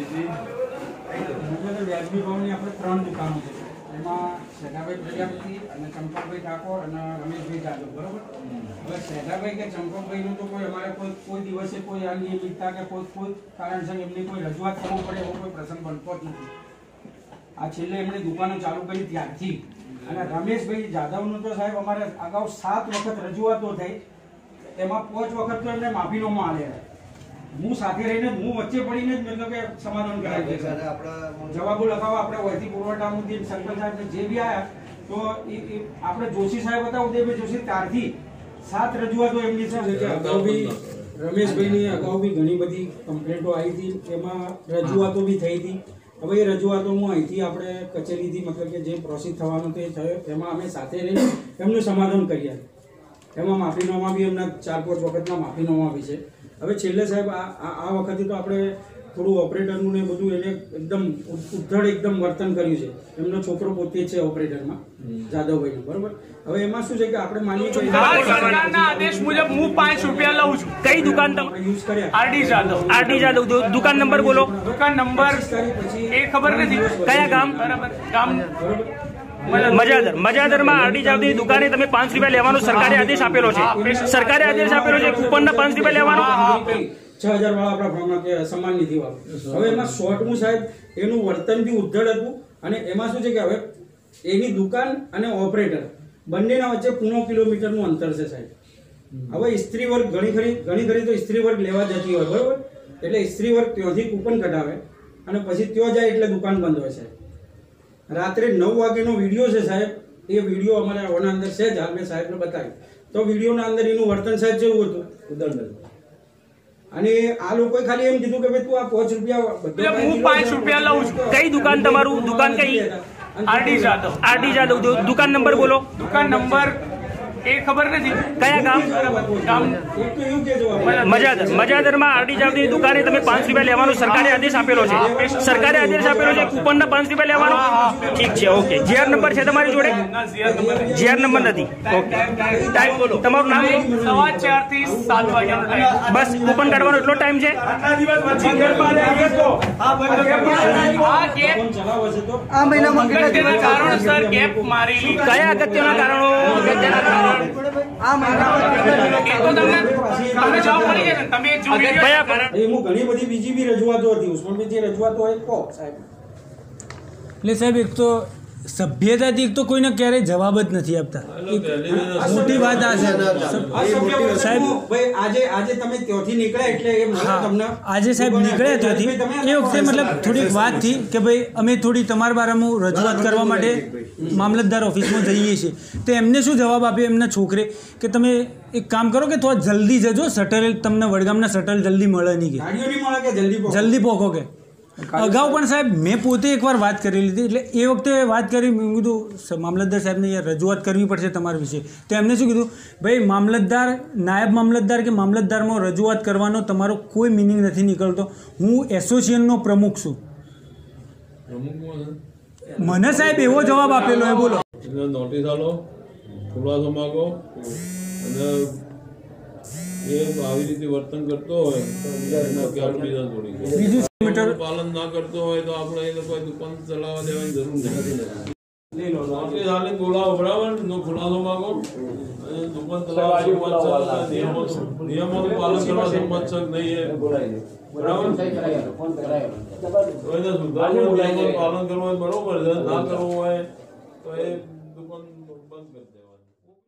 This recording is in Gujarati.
મુખ્યત્વે વ્યાજબી ભાવની આપણે ત્રણ દુકાનો છે. એમાં શેઠાભાઈ પ્રજાપતિ અને ચંપકભાઈ ઠાકોર અને રમેશભાઈ જાદવ બરોબર? હવે શેઠાભાઈ કે ચંપકભાઈનું તો કોઈ અમારે કોઈ કોઈ દિવસે કોઈ અનિયમિતતા કે કોઈ કોઈ કારણસર એમની કોઈ રજૂઆત કરવું પડે એવો કોઈ પ્રસંગ બનતો જ નથી. આ છેલ્લે એમણે દુકાનો ચાલુ કરી ત્યારથી. અને રમેશભાઈ જાદવનું તો સાહેબ અમારે અગાઉ સાત વખત રજૂઆતો થઈ. એમાં પાંચ વખત તો એમને માફીનો માં આલે હું સાથે રહીને હું વચ્ચે પડીને જ મતલબ કે સમાધાન કરાવી દે જવાબો લખાવો આપણે વહીથી પુરવઠામાંથી સરપંચ સાહેબ જે બી આવ્યા તો આપણે જોશી સાહેબ હતા ઉદયભાઈ જોશી ત્યારથી સાત રજૂઆતો એમની છે કે અગાઉ બી રમેશભાઈની અગાઉ બી ઘણી બધી કમ્પ્લેન્ટો આવી હતી એમાં રજૂઆતો બી થઈ હતી. હવે એ રજૂઆતો હું અહીંથી આપણે કચેરીથી મતલબ કે જે પ્રોસેસ થવાનું તે થયો એમાં અમે સાથે રહીને એમનું સમાધાન કરીએ એમાં માફીનામા બી એમના ચાર પાંચ વખતના માફીનામા બી છે. હવે છેલ્લે સાહેબ આ વખતે તો આપણે થોડું ઓપરેટરનું ને બધું એને એકદમ ઉદ્ધળ એકદમ વર્તન કર્યું છે. એમનો છોકરો પોતે છે ઓપરેટરમાં જાદવભાઈનો બરોબર? હવે એમાં શું છે કે આપણે માનીએ કે સરકારના આદેશ મુજબ હું પાંચ રૂપિયા લઉં છું. કઈ દુકાન તમ યુઝ કર્યા. આરડી જાદવ આરડી જાદવ દુકાન નંબર બોલો. દુકાન નંબર પછી એ ખબર નથી. કયા ગામ? બરાબર. ગામ મજાદર, મજાદરમાં આરડી જાદવની દુકાને તમે પાંચ રૂપિયા લેવાનો સરકારે આદેશ આપેલો છે. સરકારે આદેશ આપેલો છે, કૂપનના પાંચ રૂપિયા લેવાનો. છ હજાર વાળા આપણા કે સમાન નિધિ વાળો. હવે એમાં શોર્ટનું સાહેબ, એનું વર્તન બી ઉદ્ધડ હતું અને એમાં શું છે કે હવે એની દુકાન અને ઓપરેટર બંનેના વચ્ચે પૂણો કિલોમીટરનું અંતર છે સાહેબ. હવે સ્ત્રી વર્ગ ઘણી ખરી ઘણી ખરી તો સ્ત્રી વર્ગ લેવા જતી હોય, બરોબર? એટલે સ્ત્રી વર્ગ ત્યાંથી કૂપન કઢાવે અને પછી ત્યાં જાય એટલે દુકાન બંધ હોય સાહેબ. રાત્રે નવ વાગ્યાનો વીડિયો છે સાહેબ. એ વીડિયો અમારા ઓના અંદર છે જ હાલ મેં સાહેબને બતાવ્યું. તો વિડીયોના અંદર એનું વર્તન સાહેબ જેવું હતું. ઉદંડ અને આ લોકોએ ખાલી એમ કીધું કે ભાઈ તું આ પાંચ રૂપિયા બધો હું પાંચ રૂપિયા લઉં છું. કઈ દુકાન તમારું? દુકાન કઈ? આરડી જાદવ. આરડી જાદવ. દુકાન નંબર બોલો. દુકાન નંબર એ ખબર નથી. કયા ગામ. મજાદર. મજાદરમાં આરડી જાવની દુકાને તમે પાંચ રૂપિયા લેવાનો સરકારે આદેશ આપેલો છે. સરકારે આદેશ આપેલો છે કૂપનના પાંચ રૂપિયા લેવાનો? ઠીક છે ઓકે. જીઆર નંબર છે તમારી જોડે. જીઆર નંબર નથી. ઓકે. ટાઈમ બોલો. તમારું નામ? સવા ચારથી સાત વાગ્યાનો બસ કૂપન કાઢવાનો એટલો ટાઈમ છે? આ કયા અગત્યના કારણો? અગત્યના કારણો. ઘણી બધી બીજી બી રજૂઆતો હતી. ઉસ્માનભાઈ જે રજૂઆતો હોય કહો સાહેબ. એટલે સાહેબ એક તો સભ્યતાથી એક તો કોઈને ક્યારેય જવાબ જ નથી આપતા. મોટી વાત આ છે. સાહેબ- આજે આજે તમે ત્યાંથી નીકળ્યા એટલે આજે સાહેબ નીકળ્યા ત્યાંથી. એ વખતે મતલબ થોડીક વાતથી કે ભાઈ અમે થોડી તમારા બારામાં રજૂઆત કરવા માટે મામલતદાર ઓફિસમાં જઈએ છીએ. તો એમને શું જવાબ આપ્યો? એમના છોકરે કે તમે એક કામ કરો કે થોડા જલ્દી જજો શટલ તમને વડગામના શટલ જલ્દી મળે નહીં કે. જલ્દી પહોંચો કે. અગાઉ પણ સાહેબ મેં પોતે એકવાર વાત કરી લીધી એટલે એ વખતે વાત કરી મેં કીધું મામલતદાર સાહેબને યાર રજૂઆત કરવી પડશે તમારા વિશે. તો એમને શું કીધું ભાઈ મામલતદાર નાયબ મામલતદાર કે મામલતદારમાં રજૂઆત કરવાનો તમારો કોઈ મિનિંગ નથી નીકળતો. હું એસોસિએશનનો પ્રમુખ છું. મને સાહેબ એવો જવાબ આપેલો એ બોલો. નોટિસ આલો ખુલાસો માગો અને એ આવી રીતે વર્તન કરતો હોય તો એના ક્યારે બીજા છોડી મીટર પાલન ના કરતો હોય તો આપણે એ લોકો દુકાન ચલાવવા દેવાની જરૂર નથી. બોલાવો બરાબર? નો ખુલાસો માગો. દુકાન ચલાવવા નિયમો નિયમોનું પાલન કરવા સંમત છે નહીં બરાબર? તો એને સુધારવા પાલન કરવું હોય બરોબર. ના કરવું હોય તો એ